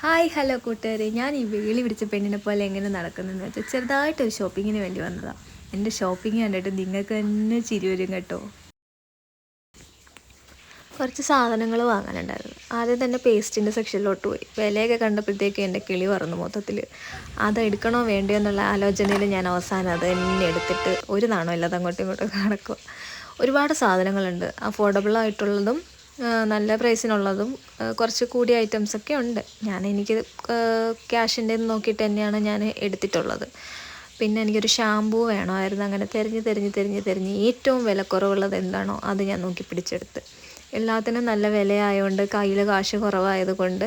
Hi hello കൂട്ടുകാരെ. ഞാൻ ഈ വേളി പിടിച്ച പെണ്ണിനെ പോലെ എങ്ങനെ നടക്കുന്നതെന്ന് വെച്ചാൽ ചെറുതായിട്ടൊരു ഷോപ്പിങ്ങിന് വേണ്ടി വന്നതാണ് എന്റെ ഷോപ്പിംഗ് കണ്ടിട്ട് നിങ്ങൾക്ക് തന്നെ ചിരി വരും കേട്ടോ. കുറച്ച് സാധനങ്ങൾ വാങ്ങാനുണ്ടായിരുന്നു. ആദ്യം തന്നെ പേസ്റ്റിന്റെ സെക്ഷനിലോട്ട് പോയി. വിലയൊക്കെ കണ്ടപ്പോഴത്തേക്ക് എന്റെ കിളി പറന്നു മൊത്തത്തിൽ അത് എടുക്കണോ വേണ്ടയോ എന്നുള്ള ആലോചനയിൽ ഞാൻ അവസാനം അത് തന്നെ എടുത്തിട്ട് ഒരു നാണോ ഇല്ലാതെ അങ്ങോട്ടും ഇങ്ങോട്ടും നടക്കുക ഒരുപാട് സാധനങ്ങളുണ്ട്. അഫോർഡബിൾ ആയിട്ടുള്ളതും നല്ല പ്രൈസിനുള്ളതും കുറച്ച് കൂടിയ ഐറ്റംസൊക്കെ ഉണ്ട്. ഞാൻ എനിക്ക് ക്യാഷിന്റെ നോക്കിയിട്ട് തന്നെയാണ് ഞാൻ എടുത്തിട്ടുള്ളത്. പിന്നെ എനിക്കൊരു ഷാമ്പൂ വേണമായിരുന്നു. അങ്ങനെ തിരഞ്ഞ് തിരഞ്ഞ് തിരഞ്ഞ് തിരഞ്ഞ് ഏറ്റവും വിലക്കുറവുള്ളത് എന്താണോ അത് ഞാൻ നോക്കി പിടിച്ചെടുത്ത്. എല്ലാത്തിനും നല്ല വിലയായതുകൊണ്ട് കയ്യിൽ കാശ് കുറവായതുകൊണ്ട്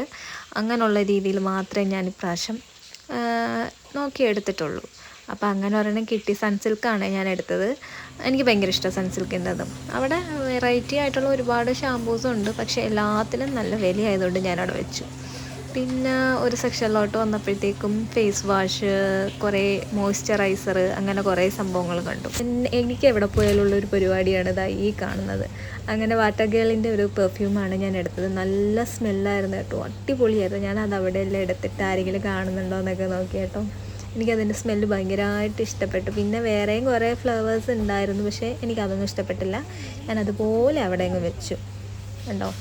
അങ്ങനെയുള്ള രീതിയിൽ മാത്രമേ ഞാൻ ഇപ്രാവശ്യം നോക്കിയെടുത്തിട്ടുള്ളൂ അപ്പോൾ അങ്ങനെ ഒരെണ്ണം കിട്ടി. സൺസിൽക്കാണ് ഞാൻ എടുത്തത്. എനിക്ക് ഭയങ്കര ഇഷ്ടമാണ് സൺസിൽക്കിന്റെതും അവിടെ വെറൈറ്റി ആയിട്ടുള്ള ഒരുപാട് ഷാമ്പൂസും ഉണ്ട്. പക്ഷേ എല്ലാത്തിലും നല്ല വിലയായതുകൊണ്ട് ഞാനവിടെ വെച്ചു. പിന്നെ ഒരു സെക്ഷനിലോട്ട് വന്നപ്പോഴത്തേക്കും ഫേസ് വാഷ് കുറേ മോയ്സ്ചറൈസർ അങ്ങനെ കുറേ സംഭവങ്ങൾ കണ്ടു. എനിക്ക് എവിടെ പോയാലുള്ള ഒരു പരിപാടിയാണ് ഇതാ ഈ കാണുന്നത്. അങ്ങനെ വാട്ടർ ഗേളിന്റെ ഒരു പെർഫ്യൂമാണ് ഞാൻ എടുത്തത്. നല്ല സ്മെല്ലായിരുന്നു കേട്ടോ. അടിപൊളിയായിരുന്നു. ഞാൻ അത് അവിടെ എല്ലാം എടുത്തിട്ട് ആരെങ്കിലും കാണുന്നുണ്ടോ എന്നൊക്കെ നോക്കി കേട്ടോ. എനിക്കതിന്റെ സ്മെല്ല് ഭയങ്കരമായിട്ട് ഇഷ്ടപ്പെട്ടു. പിന്നെ വേറെയും കുറേ ഫ്ലവേഴ്സ് ഉണ്ടായിരുന്നു പക്ഷേ എനിക്കതൊന്നും ഇഷ്ടപ്പെട്ടില്ല. ഞാൻ അതുപോലെ അവിടെ അങ്ങ് വെച്ചു. കണ്ടോ?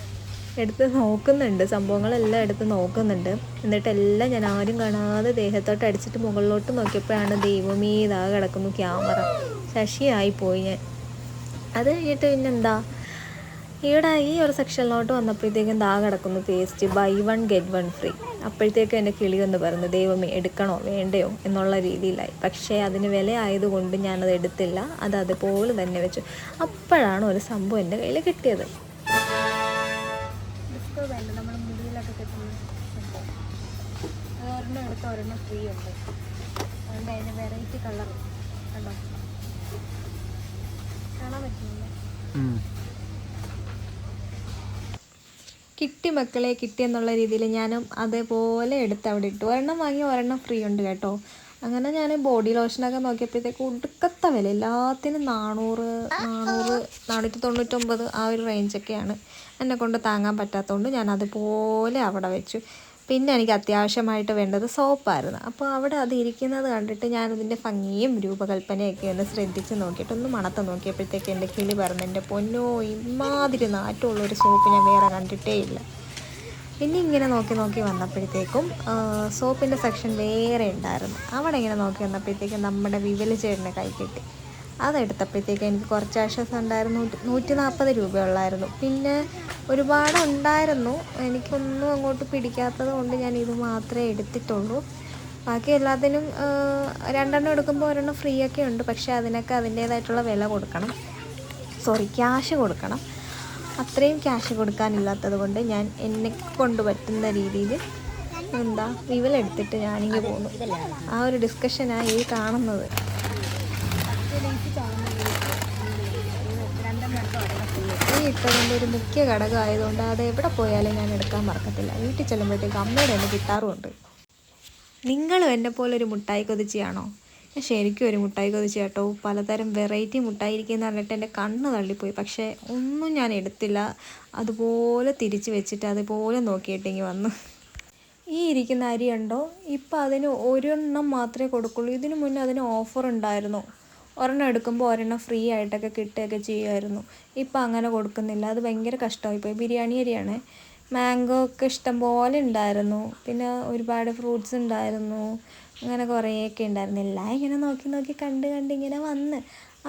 എടുത്ത് നോക്കുന്നുണ്ട്. സംഭവങ്ങളെല്ലാം എടുത്ത് നോക്കുന്നുണ്ട്. എന്നിട്ട് എല്ലാം ഞാൻ ആരും കാണാതെ ദേഹത്തോട്ട് അടിച്ചിട്ട് മുകളിലോട്ട് നോക്കിയപ്പോഴാണ് ദൈവമേ കിടക്കുന്നു ക്യാമറ. ശശിയായി പോയി ഞാൻ. അത് കഴിഞ്ഞിട്ട് പിന്നെന്താ? ഇവിടെ ഈ ഒരു സെക്ഷനിലോട്ട് വന്നപ്പോഴത്തേക്കും ദാ കിടക്കുന്നു paste buy one get one free അപ്പോഴത്തേക്കും എന്റെ കിളി ഒന്ന് പറഞ്ഞു ദൈവമേ എടുക്കണോ വേണ്ടയോ? എന്നുള്ള രീതിയിലായി. പക്ഷേ അതിന് വില ആയതുകൊണ്ട് ഞാനത് എടുത്തില്ല. അത് അതുപോലെ തന്നെ വെച്ചു. അപ്പോഴാണ് ഒരു സംഭവം എന്റെ കയ്യിൽ കിട്ടിയത്. ഒരെണ്ണം എടുത്ത ഒരെണ്ണം ഫ്രീ ഉണ്ട്. അതുകൊണ്ട് അതിന് വെറൈറ്റി കളർ കണ്ടോ? കാണാൻ പറ്റുന്നില്ല? കിട്ടി മക്കളെ കിട്ടി എന്നുള്ള രീതിയിൽ ഞാനും അതേപോലെ എടുത്ത് അവിടെ ഇട്ടു. ഒരെണ്ണം വാങ്ങി ഒരെണ്ണം ഫ്രീ ഉണ്ട് കേട്ടോ. അങ്ങനെ ഞാൻ ബോഡി ലോഷനൊക്കെ നോക്കിയപ്പോഴത്തേക്ക് ഒടുക്കത്ത വില. എല്ലാത്തിനും നാനൂറ് നാനൂറ് നാനൂറ്റി തൊണ്ണൂറ്റൊമ്പത് ആ ഒരു റേഞ്ചൊക്കെയാണ് എന്നെ കൊണ്ട് താങ്ങാൻ പറ്റാത്തതുകൊണ്ട് ഞാൻ അതുപോലെ അവിടെ വെച്ചു. പിന്നെ എനിക്ക് അത്യാവശ്യമായിട്ട് വേണ്ടത് സോപ്പായിരുന്നു. അപ്പോൾ അവിടെ അത് ഇരിക്കുന്നത് കണ്ടിട്ട് ഞാനതിന്റെ ഭംഗിയും രൂപകൽപ്പനയൊക്കെ ഒന്ന് ശ്രദ്ധിച്ച് നോക്കിയിട്ട് ഒന്ന് മണത്ത് നോക്കിയപ്പോഴത്തേക്ക് എന്റെ കിളി പറഞ്ഞു എന്റെ പൊന്നോ ഇമാതിരി നാറ്റമുള്ളൊരു സോപ്പ് ഞാൻ വേറെ കണ്ടിട്ടേ ഇല്ല. പിന്നെ ഇങ്ങനെ നോക്കി നോക്കി വന്നപ്പോഴത്തേക്കും സോപ്പിന്റെ സെക്ഷൻ വേറെ ഉണ്ടായിരുന്നു. അവിടെ ഇങ്ങനെ നോക്കി വന്നപ്പോഴത്തേക്കും നമ്മുടെ വിവല കൈ കിട്ടി. അതെടുത്തപ്പോഴത്തേക്ക് എനിക്ക് കുറച്ച് ആശ്വാസം ഉണ്ടായിരുന്നു. നൂറ്റി നാൽപ്പത് രൂപയുള്ളായിരുന്നു. പിന്നെ ഒരുപാട് ഉണ്ടായിരുന്നു. എനിക്കൊന്നും അങ്ങോട്ട് പിടിക്കാത്തത് കൊണ്ട് ഞാൻ ഇത് മാത്രമേ എടുത്തിട്ടുള്ളൂ. ബാക്കി എല്ലാത്തിനും രണ്ടെണ്ണം എടുക്കുമ്പോൾ ഒരെണ്ണം ഫ്രീ ഒക്കെ ഉണ്ട്. പക്ഷേ അതിനൊക്കെ അതിന്റേതായിട്ടുള്ള വില കൊടുക്കണം. സോറി ക്യാഷ് കൊടുക്കണം. അത്രയും ക്യാഷ് കൊടുക്കാനില്ലാത്തത് കൊണ്ട് ഞാൻ എന്നെ കൊണ്ട് പറ്റുന്ന രീതിയിൽ എന്താ വിവലെടുത്തിട്ട് ഞാനിങ്ങനെ പോകുന്നു ആ ഒരു ഡിസ്കഷനാണ് ഈ കാണുന്നത്. ഒരു മുഖ്യ ഘടകമായതുകൊണ്ട് അത് എവിടെ പോയാലും ഞാൻ എടുക്കാൻ മറക്കത്തില്ല. വീട്ടിൽ ചെല്ലുമ്പോഴത്തേക്ക് അമ്മയുടെ എന്നെ കിട്ടാറുമുണ്ട്. നിങ്ങളും എന്നെ പോലെ ഒരു മുട്ടായി കൊതിച്ചിയാണോ? ഞാൻ ശരിക്കും ഒരു മുട്ടായി കൊതിച്ചു കേട്ടോ. പലതരം വെറൈറ്റി മുട്ടായി ഇരിക്കുന്ന പറഞ്ഞിട്ട് എന്റെ കണ്ണ് തള്ളിപ്പോയി. പക്ഷേ ഒന്നും ഞാൻ എടുത്തില്ല. അതുപോലെ തിരിച്ച് വെച്ചിട്ട് അതുപോലെ നോക്കിയിട്ടെങ്കിൽ വന്നു. ഈ ഇരിക്കുന്ന അരി ഉണ്ടോ ഇപ്പം അതിന് ഒരെണ്ണം മാത്രമേ കൊടുക്കുള്ളൂ. ഇതിനു മുന്നേ അതിന് ഓഫർ ഉണ്ടായിരുന്നു ഒരെണ്ണം എടുക്കുമ്പോൾ ഒരെണ്ണം ഫ്രീ ആയിട്ടൊക്കെ കിട്ടുകയൊക്കെ ചെയ്യുമായിരുന്നു. ഇപ്പം അങ്ങനെ കൊടുക്കുന്നില്ല. അത് ഭയങ്കര കഷ്ടമായിപ്പോയി ബിരിയാണി അരിയാണ്. മാംഗോ ഒക്കെ ഇഷ്ടം പോലെ ഉണ്ടായിരുന്നു. പിന്നെ ഒരുപാട് ഫ്രൂട്ട്സ് ഉണ്ടായിരുന്നു. അങ്ങനെ കുറേയൊക്കെ ഉണ്ടായിരുന്നു. എല്ലാം ഇങ്ങനെ നോക്കി നോക്കി കണ്ട് കണ്ട് ഇങ്ങനെ വന്ന്.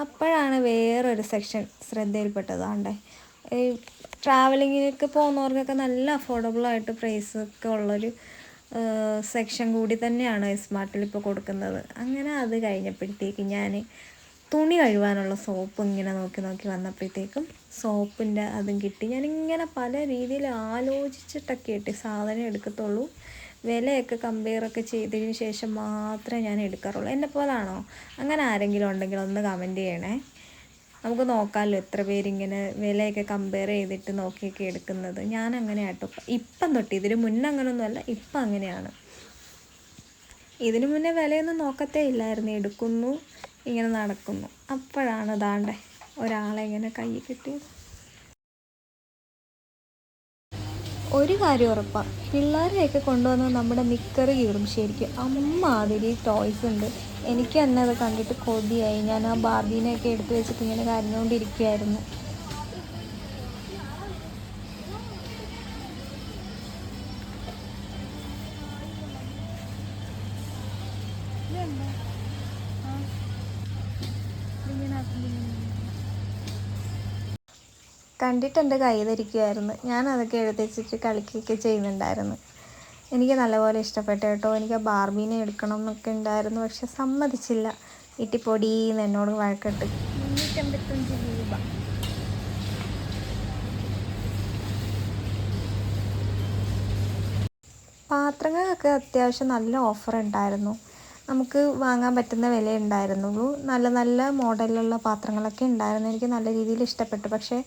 അപ്പോഴാണ് വേറൊരു സെക്ഷൻ ശ്രദ്ധയിൽപ്പെട്ടതാണ്ടേ ഈ ട്രാവലിങ്ങിനൊക്കെ പോകുന്നവർക്കൊക്കെ നല്ല അഫോർഡബിളായിട്ട് പ്രൈസ് ഒക്കെ ഉള്ളൊരു സെക്ഷൻ കൂടി തന്നെയാണ് സ്മാർട്ടിൽ ഇപ്പോൾ കൊടുക്കുന്നത്. അങ്ങനെ അത് കഴിഞ്ഞപ്പോഴത്തേക്ക് ഞാൻ തുണി കഴുകാനുള്ള സോപ്പ് ഇങ്ങനെ നോക്കി നോക്കി വന്നപ്പോഴത്തേക്കും സോപ്പിന്റെ അതും കിട്ടി. ഞാനിങ്ങനെ പല രീതിയിൽ ആലോചിച്ചിട്ടൊക്കെ ഇട്ട് സാധനം എടുക്കത്തുള്ളൂ. വിലയൊക്കെ കമ്പയറൊക്കെ ചെയ്തതിന് ശേഷം മാത്രമേ ഞാൻ എടുക്കാറുള്ളൂ. എന്നെ പോലാണോ? അങ്ങനെ ആരെങ്കിലും ഉണ്ടെങ്കിൽ ഒന്ന് കമന്റ് ചെയ്യണേ. നമുക്ക് നോക്കാമല്ലോ എത്ര പേരിങ്ങനെ വിലയൊക്കെ കമ്പയർ ചെയ്തിട്ട് നോക്കിയൊക്കെ എടുക്കുന്നത്. ഞാൻ അങ്ങനെ ആട്ടോ. ഇപ്പം തൊട്ട് ഇതിന് മുന്നേ അങ്ങനെയൊന്നുമല്ല ഇപ്പം അങ്ങനെയാണ്. ഇതിനു മുന്നേ വിലയൊന്നും നോക്കത്തേ ഇല്ലായിരുന്നു. എടുക്കുന്നു. ഇങ്ങനെ നടക്കുന്നു. അപ്പോഴാണ് ദാണ്ടെ ഒരാളെ ഇങ്ങനെ കൈ കിട്ടിയത്. ഒരു കാര്യം ഉറപ്പാണ് പിള്ളേരെയൊക്കെ കൊണ്ടുവന്ന് നമ്മുടെ മിക്കറി കീറും. ശരിക്കും അമ്മാതിരി ടോയ്സ് ഉണ്ട്. എനിക്ക് തന്നെ അത് കണ്ടിട്ട് കൊതിയായി. ഞാൻ ആ ബാർബീനെയൊക്കെ എടുത്തു വെച്ചിട്ട് ഇങ്ങനെ കരഞ്ഞുകൊണ്ടിരിക്കുകയായിരുന്നു കണ്ടിട്ട് എന്റെ കൈ ധരിക്കുമായിരുന്നു ഞാൻ അതൊക്കെ എഴുതിച്ചിട്ട് കളിക്കുകയൊക്കെ ചെയ്യുന്നുണ്ടായിരുന്നു. എനിക്ക് നല്ലപോലെ ഇഷ്ടപ്പെട്ടു കേട്ടോ. എനിക്ക് ബാർബീനെ എടുക്കണം എന്നൊക്കെ ഉണ്ടായിരുന്നു പക്ഷെ സമ്മതിച്ചില്ല. വീട്ടിൽ എന്ന് എന്നോട് വഴക്കിട്ട്. മുന്നൂറ്റമ്പത്തഞ്ച് രൂപ പാത്രങ്ങൾക്കൊക്കെ അത്യാവശ്യം നല്ല ഓഫർ ഉണ്ടായിരുന്നു നമുക്ക് വാങ്ങാൻ പറ്റുന്ന വില ഉണ്ടായിരുന്നുള്ളൂ നല്ല നല്ല മോഡലിലുള്ള പാത്രങ്ങളൊക്കെ ഉണ്ടായിരുന്നു. എനിക്ക് നല്ല രീതിയിൽ ഇഷ്ടപ്പെട്ടു. പക്ഷേ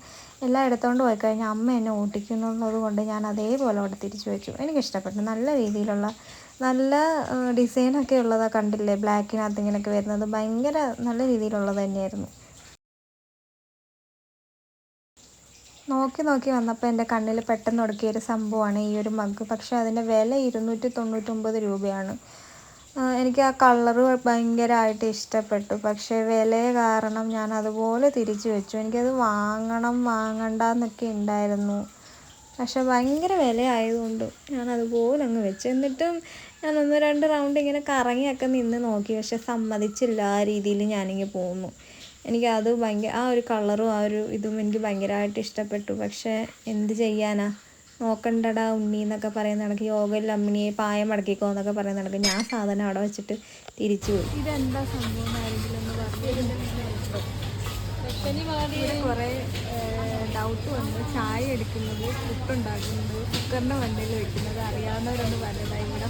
എല്ലാം എടുത്തുകൊണ്ട് പോയി കഴിഞ്ഞാൽ അമ്മ എന്നെ ഓട്ടിക്കുന്നുള്ളത് കൊണ്ട് ഞാൻ അതേപോലെ അവിടെ തിരിച്ചു വെച്ചു. എനിക്കിഷ്ടപ്പെട്ടു നല്ല രീതിയിലുള്ള നല്ല ഡിസൈനൊക്കെ ഉള്ളതാണ് കണ്ടില്ലേ? ബ്ലാക്കിനകത്ത് ഇങ്ങനെയൊക്കെ വരുന്നത്. ഭയങ്കര നല്ല രീതിയിലുള്ളത് തന്നെയായിരുന്നു. നോക്കി നോക്കി വന്നപ്പോൾ എന്റെ കണ്ണിൽ പെട്ടെന്ന് ഒടുക്കിയ ഒരു സംഭവമാണ് ഈ ഒരു മഗ് പക്ഷേ അതിന്റെ വില ഇരുന്നൂറ്റി തൊണ്ണൂറ്റൊമ്പത് രൂപയാണ്. എനിക്ക് ആ കളറ് ഭയങ്കരമായിട്ട് ഇഷ്ടപ്പെട്ടു. പക്ഷേ വില കാരണം ഞാൻ അതുപോലെ തിരിച്ചു വെച്ചു. എനിക്കത് വാങ്ങണം വാങ്ങണ്ട എന്നൊക്കെ ഉണ്ടായിരുന്നു പക്ഷെ ഭയങ്കര വില ആയതുകൊണ്ട് ഞാൻ അതുപോലെ അങ്ങ് വെച്ചു. എന്നിട്ടും ഞാൻ ഒന്ന് രണ്ട് റൗണ്ട് ഇങ്ങനെ കറങ്ങിയൊക്കെ നിന്ന് നോക്കി. പക്ഷെ സമ്മതിച്ചില്ല ആ രീതിയിൽ ഞാനിങ്ങനെ പോന്നു. അത് ഭയങ്കര ആ ഒരു കളറും ആ ഒരു ഇതും എനിക്ക് ഭയങ്കരമായിട്ട് ഇഷ്ടപ്പെട്ടു. പക്ഷേ എന്ത് ചെയ്യാനാ? നോക്കണ്ടടാ ഉണ്ണി എന്നൊക്കെ പറയുന്ന കണക്ക്. യോഗയിൽ അമ്മിണിയെ പായം മടക്കിക്കോ എന്നൊക്കെ പറയുന്ന കണക്ക്. ഞാൻ സാധനം അവിടെ വെച്ചിട്ട് തിരിച്ചു പോയി. ഇതെന്താ സംഭവം കുറേ ഡൗട്ട് വന്നു. ചായ എടുക്കുന്നത് പുട്ടുണ്ടാക്കുന്നത് കുക്കറിന്റെ വണ്ടിയിൽ വെക്കുന്നത് അറിയാവുന്നവരൊന്ന് പറയുന്നത് ഇവിടെ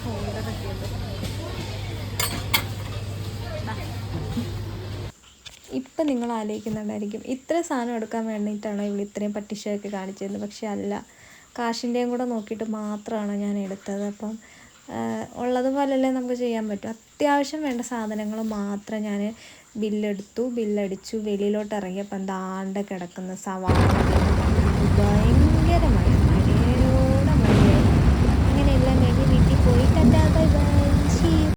ഇപ്പം നിങ്ങൾ ആലോചിക്കുന്നുണ്ടായിരിക്കും ഇത്ര സാധനം എടുക്കാൻ വേണ്ടിയിട്ടാണോ ഇവിടെ ഇത്രയും പട്ടിഷയൊക്കെ കാണിച്ചത് പക്ഷെ അല്ല. കാശിന്റെയും കൂടെ നോക്കിയിട്ട് മാത്രമാണ് ഞാൻ എടുത്തത്. അപ്പം ഉള്ളതുപോലല്ലേ നമുക്ക് ചെയ്യാൻ പറ്റും. അത്യാവശ്യം വേണ്ട സാധനങ്ങൾ മാത്രം ഞാൻ ബില്ലെടുത്തു ബില്ലടിച്ചു വെളിയിലോട്ട് ഇറങ്ങിയപ്പോൾ ദാണ്ട കിടക്കുന്ന സവാള